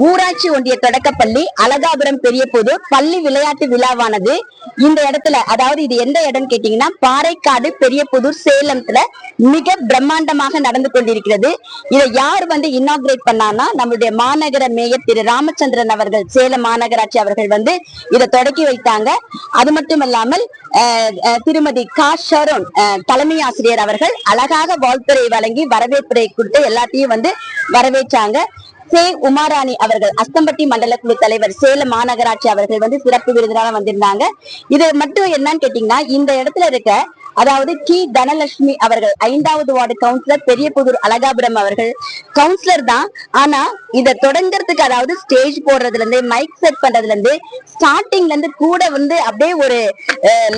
ஊராட்சி ஒன்றிய தொடக்கப்பள்ளி அழகாபுரம் பெரியபுதூர் பள்ளி விளையாட்டு விழாவானது. இந்த இடத்துல அதாவது இது எந்த இடம் கேட்டீங்கன்னா பாறைக்காடு பெரியபுதூர் சேலத்துல மிக பிரம்மாண்டமாக நடந்து கொண்டிருக்கிறது. இதை யார் வந்து இன்னாகிரேட் பண்ணான்னா நம்மளுடைய மாநகர மேயர் திரு ராமச்சந்திரன் அவர்கள் சேலம் மாநகராட்சி அவர்கள் வந்து இதை தொடக்கி வைத்தாங்க. அது மட்டும் இல்லாமல் அஹ், திருமதி கா. ஷரோன் அஹ், தலைமை ஆசிரியர் அவர்கள் அழகாக வாழ்த்துறை வழங்கி வரவேற்புரை கொடுத்து எல்லாத்தையும் வந்து வரவேற்றாங்க. சே உமாராணி அவர்கள் அஸ்தம்பட்டி மண்டல குழு தலைவர் சேலம் மாநகராட்சி அவர்கள் வந்து சிறப்பு விருந்தினால வந்திருந்தாங்க. இது மட்டும் என்னன்னு கேட்டீங்கன்னா இந்த இடத்துல இருக்க அதாவது டி தனலட்சுமி அவர்கள் ஐந்தாவது வார்டு கவுன்சிலர் பெரியபுதூர் அழகாபுரம் அவர்கள். கவுன்சிலர் தான். ஆனா இத தொடங்குறதுக்கு அதாவது ஸ்டேஜ் போடுறதுல இருந்து மைக் செட் பண்றதுல இருந்து ஸ்டார்டிங்ல இருந்து கூட வந்து அப்படியே ஒரு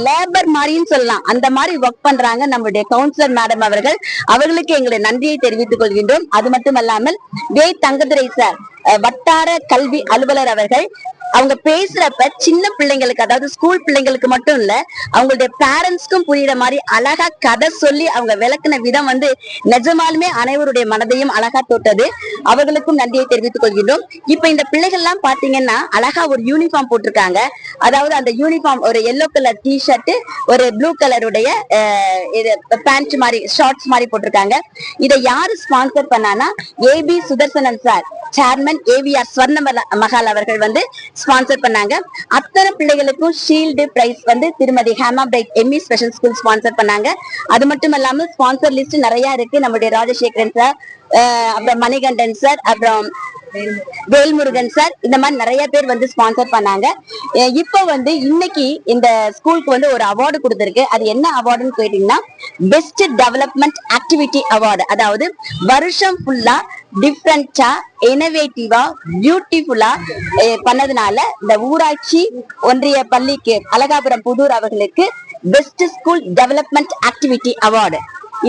லேபர் மாதிரின்னு சொல்லலாம். அந்த மாதிரி ஒர்க் பண்றாங்க நம்மளுடைய கவுன்சிலர் மேடம் அவர்கள். அவர்களுக்கு எங்களுடைய நன்றியை தெரிவித்துக் கொள்கின்றோம். அது மட்டும் அல்லாமல் வே தங்கதுரை சார் வட்டார கல்வி அலுவலர் அவர்கள் அவங்க பேசுறப்ப சின்ன பிள்ளைங்களுக்கு அதாவது ஸ்கூல் பிள்ளைங்களுக்கு மட்டும் இல்ல அவங்களுடைய பேரண்ட்ஸ்க்கும் புரியுற மாதிரி அழகா கதை சொல்லி அவங்க விளக்குன விதம் வந்து நிஜமாலுமே அனைவருடைய மனதையும் அழகா தொட்டது. அவர்களுக்கும் நன்றியை தெரிவித்துக் கொள்கின்றோம். இப்ப இந்த பிள்ளைகள் எல்லாம் பாத்தீங்கன்னா அழகா ஒரு யூனிஃபார்ம் போட்டிருக்காங்க. அதாவது அந்த யூனிஃபார்ம் ஒரு எல்லோ கலர் டி ஷர்ட் ஒரு ப்ளூ கலருடைய பேண்ட் மாதிரி ஷார்ட்ஸ் மாதிரி போட்டிருக்காங்க. இதை யாரு ஸ்பான்சர் பண்ணானா AP Sudharsanan sir chairman AVR ஸ்வர்ண மல- மகால் அவர்கள் வந்து ஸ்பான்சர் பண்ணாங்க. அத்தனை பிள்ளைகளுக்கும் ஷீல்டு பிரைஸ் வந்து திருமதி Hema Bright ME special school sponsor பண்ணாங்க. அது மட்டும் இல்லாம ஸ்பான்சர் லிஸ்ட் நிறைய இருக்கு. நம்முடைய ராஜசேகரன் சார் அப்புறம் மணிகண்டன் சார் அப்புறம் வேல்முருகன் சார் இந்த மாதிரி நிறைய பேர் வந்து ஸ்பான்சர் பண்ணாங்க. இப்போ வந்து இன்னைக்கு இந்த ஸ்கூலுக்கு வந்து ஒரு அவார்டு கொடுத்துருக்கு. அது என்ன அவார்டுன்னு கேட்டீங்கன்னா பெஸ்ட் டெவலப்மெண்ட் ஆக்டிவிட்டி அவார்டு அதாவது வருஷம் ஃபுல்லா டிஃப்ரெண்டா இனோவேட்டிவா பியூட்டிஃபுல்லா பண்ணதுனால இந்த ஊராட்சி ஒன்றிய பள்ளிக்கு அழகாபுரம் புதூர் அவர்களுக்கு best school development activity award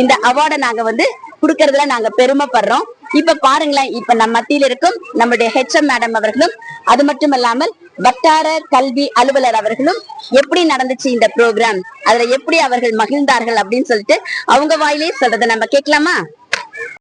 இந்த அவார்டை நாங்க வந்து கொடுக்கறதுல நாங்க பெருமைப்படுறோம். இப்ப பாருங்களேன் இப்ப நம்ம மத்தியில் இருக்கும் நம்முடைய ஹெச்எம் மேடம் அவர்களும் அது மட்டும் இல்லாமல் வட்டார கல்வி அலுவலர் அவர்களும் எப்படி நடந்துச்சு இந்த ப்ரோக்ராம் அதுல எப்படி அவர்கள் மகிழ்ந்தார்கள் அப்படின்னு சொல்லிட்டு அவங்க வாயிலே சொல்றதை நம்ம கேட்கலாமா?